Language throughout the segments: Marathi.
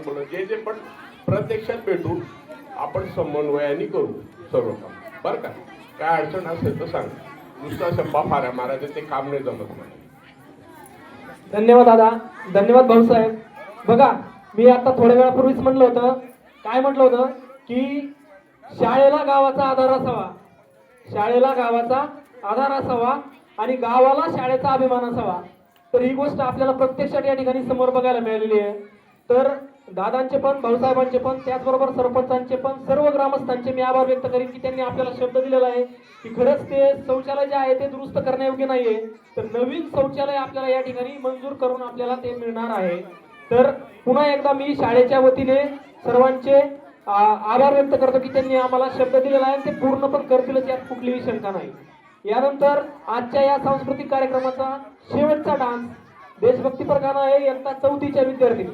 बोलणं जे जे पण प्रत्यक्षात भेटू आपण समन्वयाने करू सर्व काम. बरं का? काय अडचण असेल तर सांग. नुसता शंभा फाऱ्या मारायचं ते काम नाही जमत मला. धन्यवाद दादा. धन्यवाद भाऊसाहेब बघा मी आता थोड्या वेळापूर्वीच म्हटलं होतं काय म्हटलं होतं? की शाळेला गावाचा आधार असावा. शाळेला गावाचा आधार असावा आणि गावाला शाळेचा अभिमान असावा. तर ही गोष्ट आपल्याला प्रत्यक्षात या ठिकाणी समोर बघायला मिळालेली आहे. तर दादांचे पण भाऊसाहेबांचे पण त्याचबरोबर सरपंचांचे पण सर्व ग्रामस्थांचे मी आभार व्यक्त करेन की त्यांनी आपल्याला शब्द दिलेला आहे की खरंच ते शौचालय जे आहे ते दुरुस्त करण्यायोग्य नाहीये. तर नवीन शौचालय आपल्याला या ठिकाणी मंजूर करून आपल्याला ते मिळणार आहे. तर पुन्हा एकदा मी शाळेच्या वतीने सर्वांचे आ, आभार व्यक्त करतो की त्यांनी आम्हाला शब्द दिलेला आहे ते पूर्ण पण करतीलच यात कुठलीही शंका नाही. यानंतर आजच्या या सांस्कृतिक कार्यक्रमाचा शेवटचा डान्स देशभक्तीपर गाणं आहे इयत्ता चौथीच्या विद्यार्थी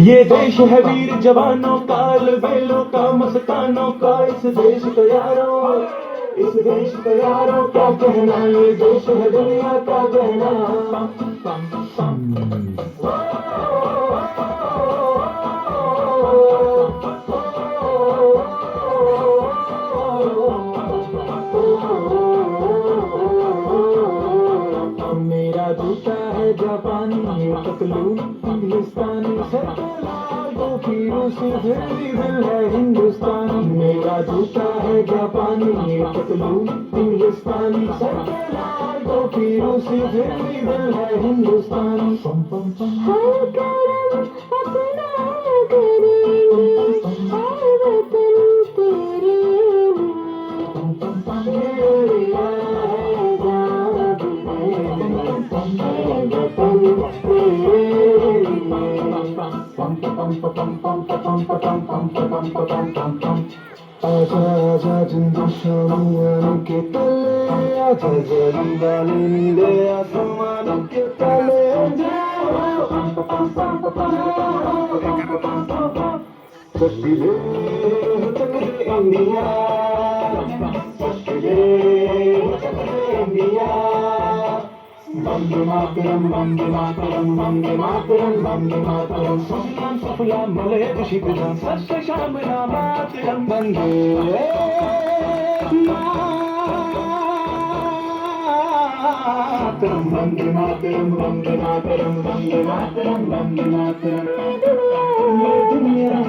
ये देश है वीर जवानों का बेलों का मस्तानों का इस देश का यारों इस देश का यारों क्या कहना ये देश है दुनिया का गहना ये हिंदुस्तानी सर पे लाल रूसी फिर दिल है हिंदुस्तानी। मेरा जूता है जापानी ये पतलून हिंदुस्तानी। सर पे लाल रूसी फिर दिल है हिंदुस्तानी। पम पम पम हर करम अपना करेंगे शामियान के तले आजा जरी वाले नीले आसमान के तले चकले चकले इंडिया चकले चकले इंडिया वंदे मातरम वंदे मातरम वंदे मातरम वंदे मातरम सुफलाम सुफलाम मलयज शीतलाम सस्य श्यामला मातरम वंदे मातरम वंदे मातरम वंदे मातरम वंदे मातरम वंदे मातरम ये दुनिया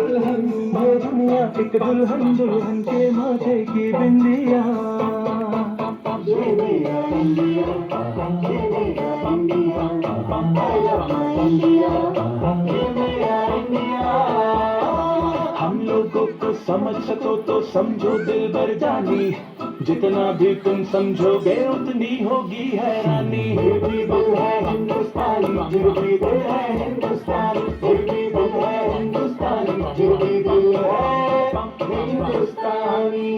दुल्हन ये दुनिया एक दुल्हन दुल्हन के माथे की बिंदिया समझ सको तो समझो दिल भर जानी। जितना भी तुम समझोगे, उतनी होगी हैरानी भी दिल है हिंदुस्तानी, फिर भी दिल है हिंदुस्तानी भी दिल है हिंदुस्तानी भी दिल है हिंदुस्तानी।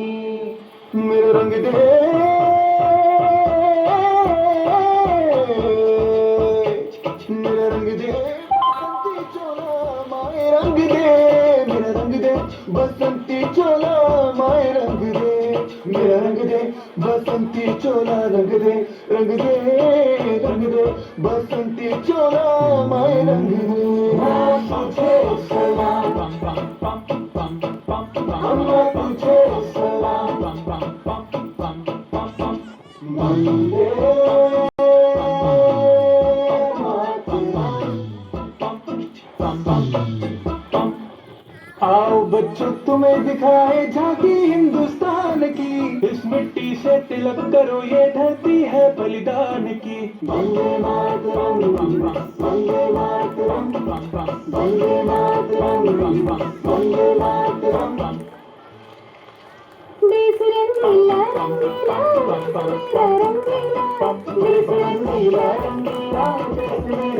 मेरा रंग दे चोला रंग दे रंग दे रंग दे बसंती चोला माए रंग दे मैं तुझे सलाम मैं तुझे सलाम तुम्हें दिखाए झांकी हिंदुस्तान की। इस मिट्टी से तिलक करो ये धरती है बलिदान की। वंदे मातरम वंदे मातरम वंदे मातरम वंदे मातरम देश रंगीला रंगीला मेरा रंगीला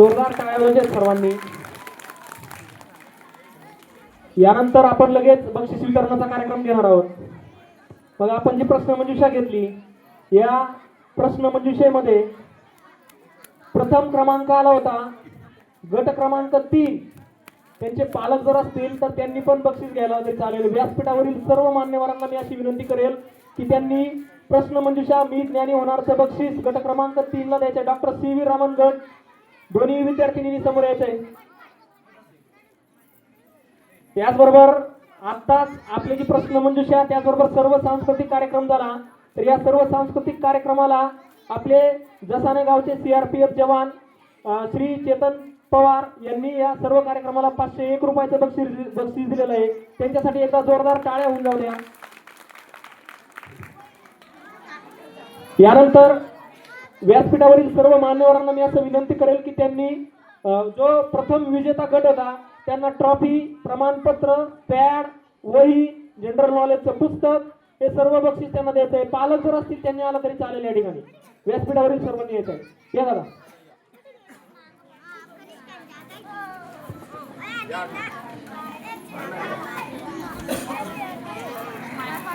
जोरदार टाळ्या म्हणजे सर्वांनी. यानंतर आपण लगेच बक्षीस वितरणाचा कार्यक्रम घेणार आहोत. मग आपण जी प्रश्न मंजुषा घेतली या प्रश्नमंजुषेमध्ये प्रथम क्रमांक आला होता. गट क्रमांक तीन. त्यांचे पालक जर असतील तर त्यांनी पण बक्षीस घ्यायला तरी चालेल. व्यासपीठावरील सर्व मान्यवरांना मी अशी विनंती करेल की त्यांनी प्रश्न मंजुषा मी ज्ञानी होणारचं बक्षीस. गट क्रमांक तीनला द्यायचं डॉक्टर सी व्ही रामन गट. दोन्ही विद्यार्थिनी समोर यायचंय. त्याचबरोबर आत्ताच आपले जी प्रश्न मंजुषा त्याचबरोबर सर्व सांस्कृतिक कार्यक्रम झाला तर या सर्व सांस्कृतिक कार्यक्रमाला आपले जसाने गावचे सीआरपीएफ जवान श्री चेतन पवार यांनी या सर्व कार्यक्रमाला पाचशे एक रुपयाचं बक्षीस बक्षीस दिलेलं आहे. त्यांच्यासाठी एकदा जोरदार टाळ्या होऊन जाऊ द्या. यानंतर व्यासपीठावरील सर्व मान्यवरांना मी असं विनंती करेल की त्यांनी जो प्रथम विजेता गट होता त्यांना ट्रॉफी प्रमाणपत्र पॅड वही जनरल नॉलेजचं पुस्तक हे सर्व बक्षीस त्यांना द्यायचं आहे. पालक जर असतील त्यांनी आला तरी चालेल या ठिकाणी. व्यासपीठावरील सर्वांनी यायचं आहे. या दादा.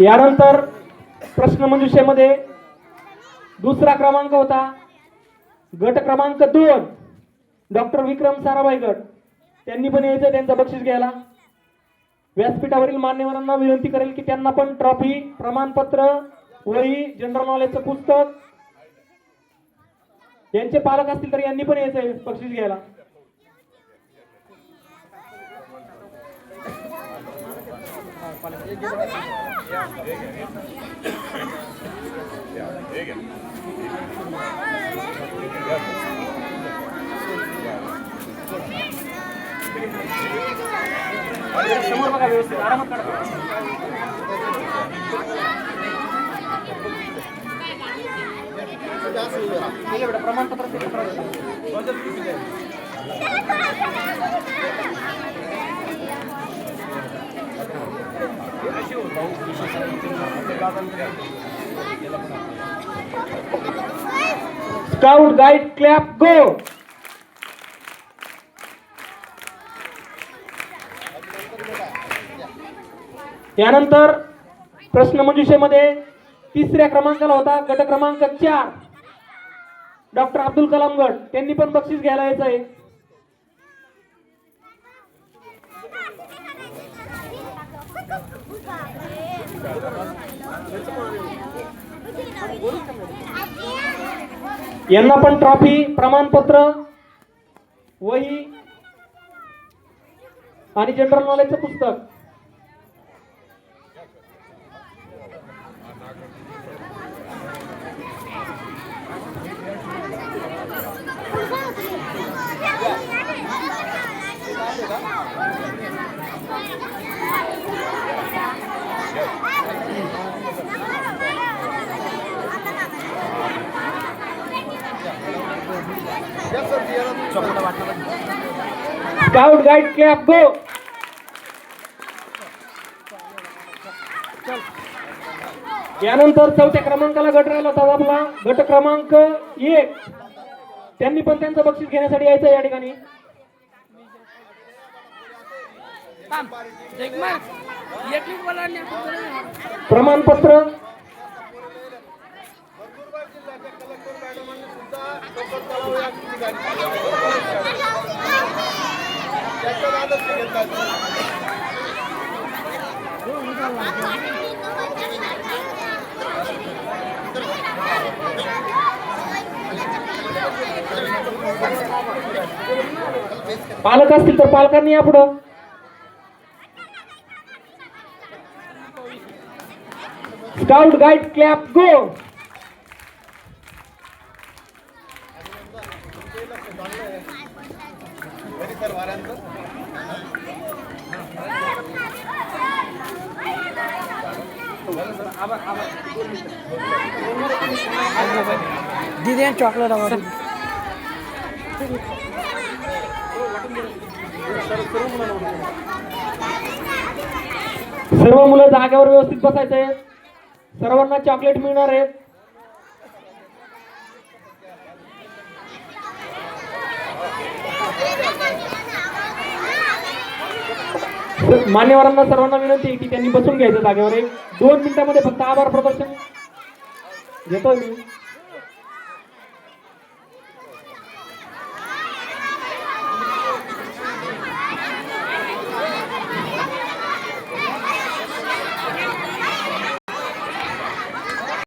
यानंतर प्रश्नमंजुषेमध्ये दुसरा क्रमांक होता. गट क्रमांक दोन डॉक्टर विक्रम साराभाई गट. त्यांनी पण यायचं त्यांचं बक्षीस घ्यायला. व्यासपीठावरील मान्यवरांना विनंती करेल की त्यांना पण ट्रॉफी प्रमाणपत्र वही जनरल नॉलेजचं पुस्तक. यांचे पालक असतील तर यांनी पण यायचं बक्षीस घ्यायला. समोर बघा व्यवस्थित आरामात काढा ठीक आहे बेटा प्रमाणपत्र स्काउट गाईड क्लॅप गो यानंतर प्रश्न मंजुषेमध्ये तिसऱ्या क्रमांकाला होता गट क्रमांक चार. डॉक्टर अब्दुल कलाम गट त्यांनी पण बक्षीस घ्यायला यायचं आहे यांना पण ट्रॉफी प्रमाणपत्र वही आणि जनरल नॉलेजचं पुस्तक. स्काउट गाइड के आपको यानंतर चौथ्या क्रमांकाला गट राहिला होता आपला. गट क्रमांक एक. त्यांनी पण त्यांचं बक्षीस घेण्यासाठी यायचं या ठिकाणी. प्रमाणपत्र पालक असतील तर पालकांनी या पुढं. स्काउट गाईड क्लॅप गो दिदी चॉकलेट आवडते सर्व मुलं जागेवर व्यवस्थित बसायचे आहेत सर्वांना चॉकलेट मिळणार आहेत तर मान्यवरांना सर्वांना विनंती आहे की त्यांनी बसून घ्यायचं जागेवर. एक दोन मिनिटामध्ये फक्त आभार प्रदर्शन. घेतोय मी.